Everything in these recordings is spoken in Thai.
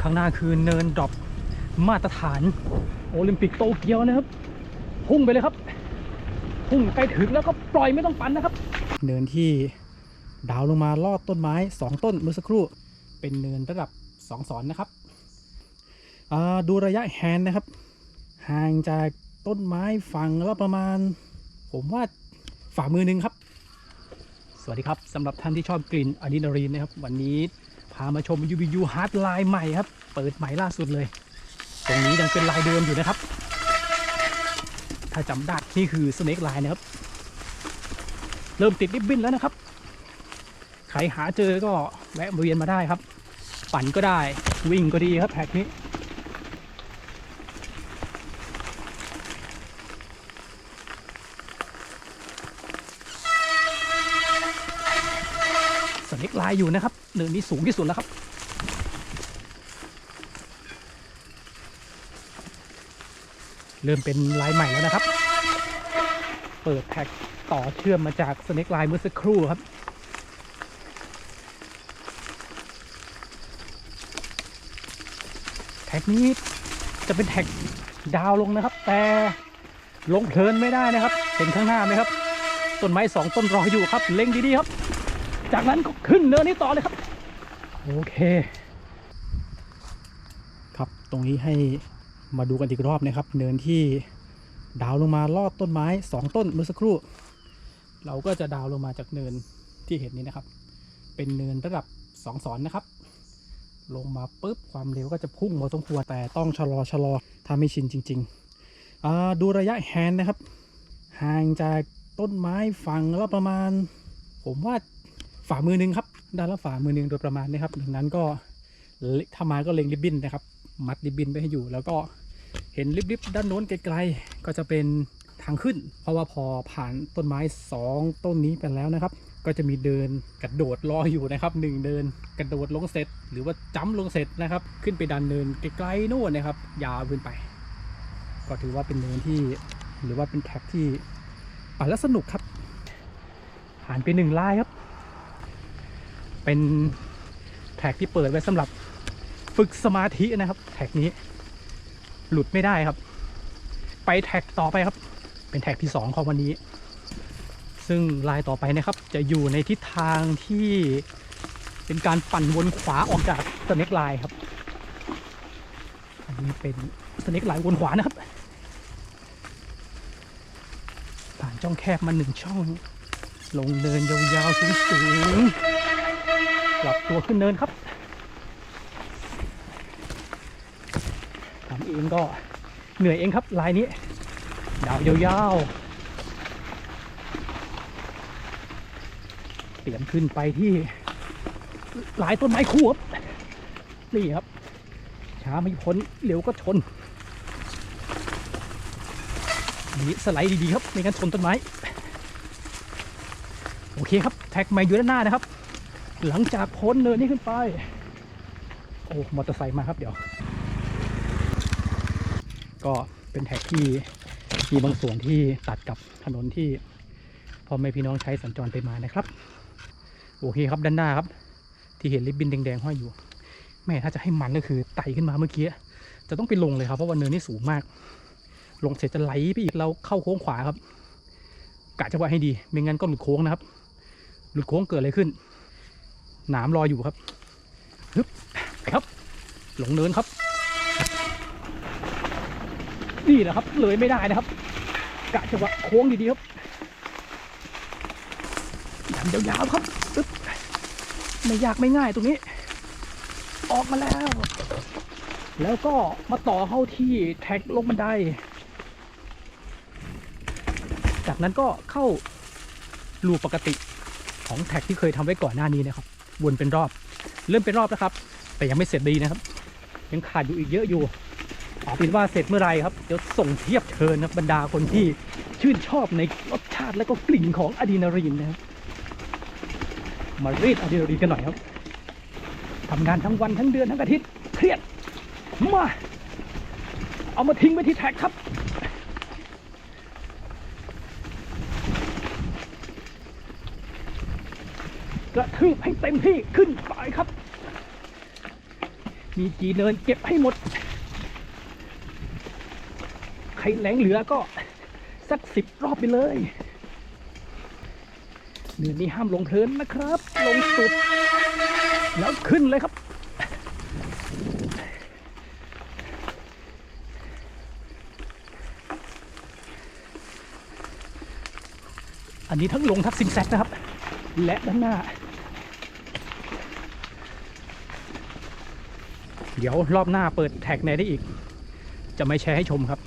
ข้างหน้าคือเนินดรอปมาตรฐานโอลิมปิกโตเกียวนะครับ พุ่งไปเลยครับ พุ่งใกล้ถึงแล้วก็ปล่อยไม่ต้องปันนะครับ เนินที่ดาวลงมาลอดต้นไม้ 2 ต้นเมื่อสักครู่ เป็นเนินระดับ2สอนนะครับ ดูระยะแฮนนะครับ ห่างจากต้นไม้ฝั่งละประมาณ ผมว่าฝ่ามือหนึ่งครับ สวัสดีครับสำหรับท่านที่ชอบกลิ่นอะดรีนาลีนนะครับ วันนี้ พามาชม UBU Hard Line ใหม่ครับ เปิดใหม่ล่าสุดเลย ตรงนี้ยังเป็นลายเดิมอยู่นะครับ ถ้าจำได้นี่คือ Snake Line นะครับ เริ่มติดริบบิ้นแล้วนะครับ ใครหาเจอก็แวะเวียนมาได้ครับ ปั่นก็ได้วิ่งก็ดีครับแพ็กนี้ สเน็กไลน์อยู่นะครับเนินนี้สูงที่สุดแล้วครับ เริ่มเป็นลายใหม่แล้วนะครับ เปิดแท็กต่อเชื่อมมาจากสเน็กไลน์เมื่อสักครู่ครับแท็กนี้จะเป็นแท็กดาวลงนะครับ แต่ลงเพลินไม่ได้นะครับ เห็นข้างหน้าไหมครับ ต้นไม้สองต้นรออยู่ครับ เล็งดีๆครับ จากนั้นก็ขึ้นเนินนี้ต่อเลยครับ โอเค ครับตรงนี้ให้มาดูกันอีกรอบนะครับ เนินที่ดาวลงมาลอดต้นไม้สองต้นเมื่อสักครู่ เราก็จะดาวลงมาจากเนินที่เห็นนี้นะครับ เป็นเนินระดับสองสอนนะครับ ลงมาปุ๊บความเร็วก็จะพุ่งพอสมควรแต่ต้องชะลอชะลอถ้าไม่ชินจริงๆดูระยะแฮนนะครับ ห่างจากต้นไม้ฝั่งละประมาณ ผมว่า ฝ่ามือหนึ่งครับ ด้านละฝ่ามือหนึ่งโดยประมาณนะครับดังนั้นก็ถ้ามาก็เล็งริบบิ้นนะครับ มัดริบบิ้นไว้ให้อยู่ แล้วก็เห็นริบๆด้านโน้นไกลๆก็จะเป็นทางขึ้น เพราะว่าพอผ่านต้นไม้สองต้นนี้ไปแล้วนะครับ ก็จะมีเดินกระโดดรออยู่นะครับหนึ่งเดินกระโดดลงเสร็จ หรือว่าจ้ำลงเสร็จนะครับ ขึ้นไปดันเนินไกลๆโน่นนะครับ ยาวขึ้นไป ก็ถือว่าเป็นเนินที่ หรือว่าเป็นแท็กที่ปั่นแล้วสนุกครับผ่านไปหนึ่งลายครับ เป็นแท็กที่เปิดไว้สำหรับฝึกสมาธินะครับ แท็กนี้ หลุดไม่ได้ครับ ไปแท็กต่อไปครับ เป็นแท็กที่สองของวันนี้ ซึ่งลายต่อไปนะครับ จะอยู่ในทิศทางที่เป็นการปั่นวนขวาออกจากสเน็กไลน์ครับอันนี้เป็นสเน็กไลน์วนขวานะครับผ่านช่องแคบมาหนึ่งช่อง ลงเนินยาวๆสูงๆ กลับตัวขึ้นเนินครับทำเองก็เหนื่อยเองครับลายนี้ ดาวยาวๆเตรียมขึ้นไปที่หลายต้นไม้คู่ครับนี่ครับ ช้าไม่พ้นเร็วก็ชนนี่สไลด์ดีๆครับไม่งั้นชนต้นไม้ โอเคครับ แท็กใหม่อยู่ด้านหน้านะครับ หลังจากพ้นเนินนี้ขึ้นไป โอ้มอเตอร์ไซค์มาครับเดี๋ยว ก็เป็นแท็กที่มีบางส่วนที่ตัดกับถนนที่พ่อแม่พี่น้องใช้สัญจรไปมานะครับ โอเคครับด้านหน้าครับ ที่เห็นริบบิ้นแดงๆห้อยอยู่ แม่ถ้าจะให้มันก็คือไต่ขึ้นมาเมื่อกี้จะต้องไปลงเลยครับเพราะว่าเนินนี่สูงมาก ลงเสร็จจะไหลไปอีกเราเข้าโค้งขวาครับกะจังหวะให้ดี ไม่งั้นก็หลุดโค้งนะครับ หลุดโค้งเกิดอะไรขึ้น หนามรออยู่ครับฮึบไปครับ หลงเนินครับ นี่แหละครับ เลยไม่ได้นะครับ กะจังหวะโค้งดีๆครับดันยาวๆครับปึ๊บไม่ยากไม่ง่ายตรงนี้ ออกมาแล้ว แล้วก็มาต่อเข้าที่แท็กลงบันได จากนั้นก็เข้ารูปกติของแท็กที่เคยทำไว้ก่อนหน้านี้นะครับ วนเป็นรอบ เริ่มเป็นรอบนะครับ แต่ยังไม่เสร็จดีนะครับ ยังขาดอยู่อีกเยอะอยู่เอาเป็นว่าเสร็จเมื่อไรครับเดี๋ยวส่งเทียบเชิญนะครับบรรดาคนที่ชื่นชอบในรสชาติและก็กลิ่นของอะดรีนาลีนนะครับมารีดอะดรีนาลีนกันหน่อยครับทำงานทั้งวันทั้งเดือนทั้งอาทิตย์เครียดมาเอามาทิ้งไว้ที่แท็กครับ กระทืบให้เต็มที่ขึ้นไปครับ มีกี่เนินเก็บให้หมด ใครแหลงเหลือก็สักสิบรอบไปเลยเนินนี้ห้ามลงเพลินนะครับ ลงสุด แล้วขึ้นเลยครับ อันนี้ทั้งลงทักซิงแซกนะครับ และด้านหน้า เดี๋ยวรอบหน้าเปิดแท็กในได้อีก จะไม่แชร์ให้ชมครับ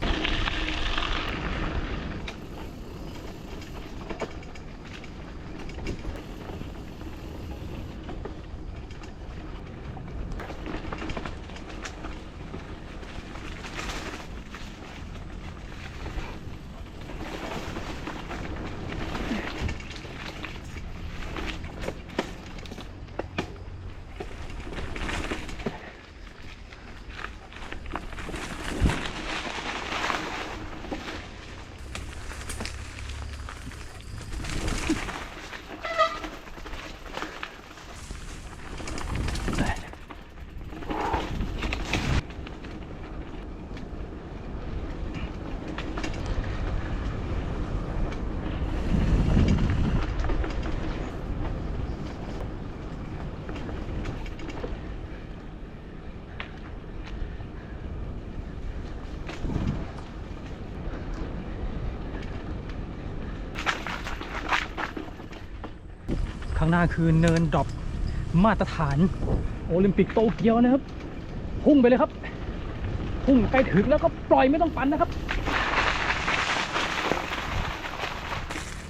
ข้างหน้าคือเนินดรอปมาตรฐาน โอลิมปิกโตเกียวนะครับ พุ่งไปเลยครับ พุ่งใกล้ถึงแล้วก็ปล่อยไม่ต้องปันนะครับ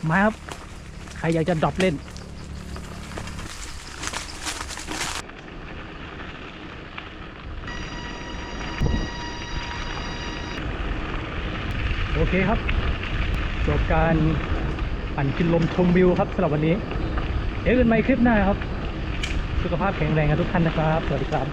มาครับ ใครอยากจะดรอปเล่นโอเคครับจบการปั่นกินลมชมวิวครับสำหรับวันนี้ เดี๋ยวกันใหม่คลิปหน้าครับ สุขภาพแข็งแรงกันทุกท่านนะครับ สวัสดีครับ